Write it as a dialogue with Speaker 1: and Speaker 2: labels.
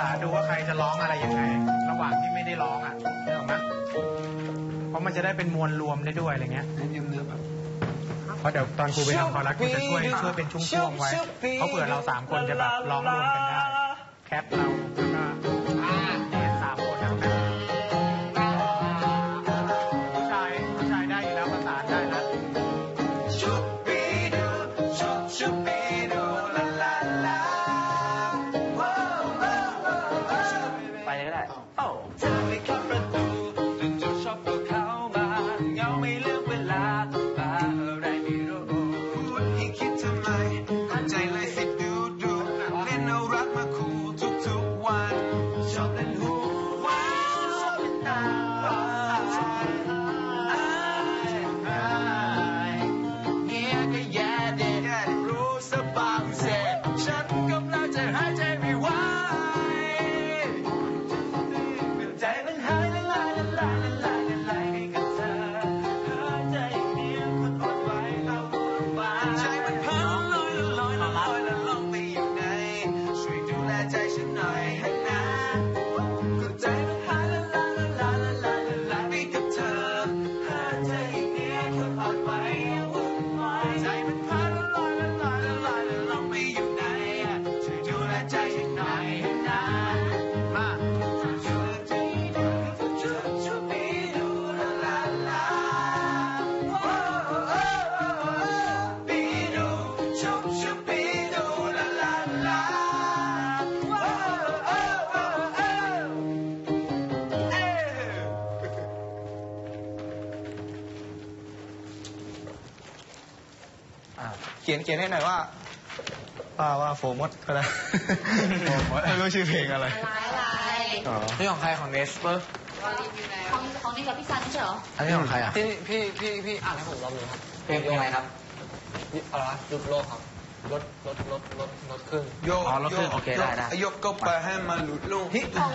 Speaker 1: ตาดูว่าใครจะร้องอะไรยังไง ระหว่างที่ไม่ได้ร้องอะเห็นไหมเพราะมันจะได้เป็นมวลรวมได้ด้วยอะไรเงี้ย
Speaker 2: ยืมเนื้อแบบ
Speaker 1: เพราะเดี๋ยวตอนครูไปทำคอรัสครูจะช่วยช่วยเป็นช่วงๆไว้เพราะเผื่อเราสามคนจะแบบร้องรวมกันได้ แคปเราแล้วก็เรียนสามคนนะผู้ชายผู้ชายได้อยู่แล้วประสานได้แล้ว
Speaker 2: ชุบ อบพวกเขามาเงาไม่เลือกเวลาต้องมาอะไรไม่รู้พูดให้คิดทำไมหัวใจเลยสิดูดูเล่นเอารักมาคู่
Speaker 3: เขียนเขียนให้หน่อยว่า ว่าว่าโฟมดก็ได้ไม่รู้ชื่อเพลงอะไร
Speaker 4: อะไรอะไร
Speaker 3: อ๋อ
Speaker 1: นี่ของใครของเนสเปอร์
Speaker 4: ของของนี่กับพี่ซันไม่ใช่เหรอ
Speaker 1: อันนี้ของใครอะ
Speaker 5: พี่พี่พี่พี่อ่านให้ผมรอบหนึงครับ
Speaker 1: เพลงอะไรครับ
Speaker 5: อะไรวะยุบโลกครับลดลดลดลดลดครึ่ง
Speaker 3: โยก
Speaker 1: อ๋อแล้วคือโอเคได้ได้
Speaker 3: ยกก็ไปให้มันหลุดลง
Speaker 4: ของ